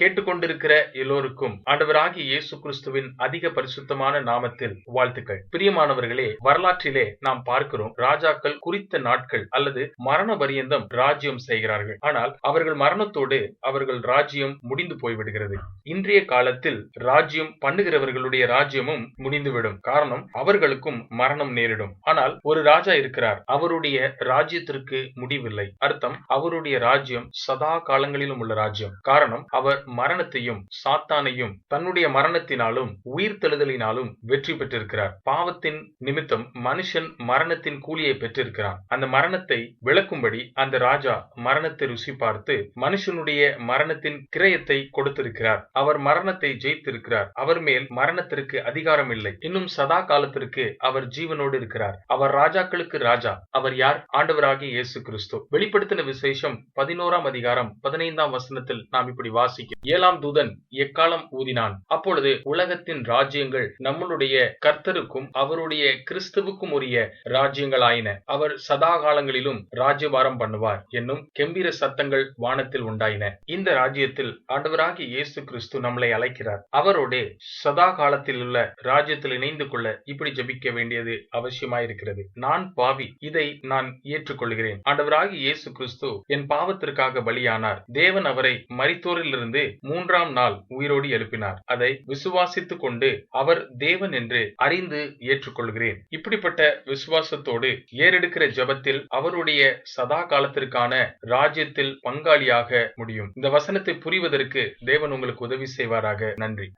கேட்டுக்கொண்டிருக்கிற எல்லோருக்கும் ஆண்டவராகிய இயேசு கிறிஸ்துவின் அதிக பரிசுத்தமான நாமத்தில் வாழ்த்துக்கள். பிரியமானவர்களே வரலாற்றிலே நாம் பார்க்கிறோம் ராஜாக்கள் குறித்த நாட்கள் அல்லது மரண பரியந்தம் ராஜ்யம் செய்கிறார்கள். ஆனால் அவர்கள் மரணத்தோடு அவர்கள் ராஜ்யம் முடிந்து போய்விடுகிறது. இன்றைய காலத்தில் ராஜ்யம் பண்ணுகிறவர்களுடைய ராஜ்யமும் முடிந்துவிடும். காரணம் அவர்களுக்கும் மரணம் நேரிடும். ஆனால் ஒரு ராஜா இருக்கிறார். அவருடைய ராஜ்யத்திற்கு முடிவில்லை. அர்த்தம் அவருடைய ராஜ்யம் சதா காலங்களிலும் உள்ள ராஜ்யம். காரணம் அவர் மரணத்தையும் சாத்தானையும் தன்னுடைய மரணத்தினாலும் உயிர்த்தெழுதலினாலும் வெற்றி பெற்றிருக்கிறார். பாவத்தின் நிமித்தம் மனுஷன் மரணத்தின் கூலியை பெற்றிருக்கிறான். அந்த மரணத்தை விளக்கும்படி அந்த ராஜா மரணத்தை ருசி பார்த்து மனுஷனுடைய மரணத்தின் கிரயத்தை கொடுத்திருக்கிறார். அவர் மரணத்தை ஜெயித்திருக்கிறார். அவர் மேல் மரணத்திற்கு அதிகாரம் இல்லை. இன்னும் சதா காலத்திற்கு அவர் ஜீவனோடு இருக்கிறார். அவர் ராஜாக்களுக்கு ராஜா. அவர் யார்? ஆண்டவராகிய இயேசு கிறிஸ்து. வெளிப்படுத்தின விசேஷம் பதினோராம் அதிகாரம் பதினைந்தாம் வசனத்தில் நாம் இப்படி வாசிக்கிறோம். ஏழாம் தூதன் எக்காலம் ஊதினான்? அப்பொழுது உலகத்தின் ராஜ்யங்கள் நம்மளுடைய கர்த்தருக்கும் அவருடைய கிறிஸ்துவுக்கும் உரிய ராஜ்யங்கள் ஆயின அவர் சதா காலங்களிலும் ராஜ்யபாரம் பண்ணுவார் என்னும் கெம்பீர சத்தங்கள் வானத்தில் உண்டாயின. இந்த ராஜ்யத்தில் ஆண்டவராகிய இயேசு கிறிஸ்து நம்மளை அழைக்கிறார். அவரோடே சதா காலத்தில் உள்ள ராஜ்யத்தில் இணைந்து கொள்ள இப்படி ஜபிக்க வேண்டியது அவசியமாயிருக்கிறது. நான் பாவி இதை நான் ஏற்றுக்கொள்கிறேன். ஆண்டவராகி இயேசு கிறிஸ்து என் பாவத்திற்காக பலியானார். தேவன் அவரை மரித்தோரிலிருந்து மூன்றாம் நாள் உயிரோடு எழுப்பினார். அதை விசுவாசித்துக் கொண்டு அவர் தேவன் என்று அறிந்து ஏற்றுக்கொள்கிறேன். இப்படிப்பட்ட விசுவாசத்தோடு ஏறெடுக்கிற ஜெபத்தில் அவருடைய சதா காலத்திற்கான ராஜ்யத்தில் பங்காளியாக முடியும். இந்த வசனத்தை புரிவதற்கு தேவன் உங்களுக்கு உதவி செய்வாராக. நன்றி.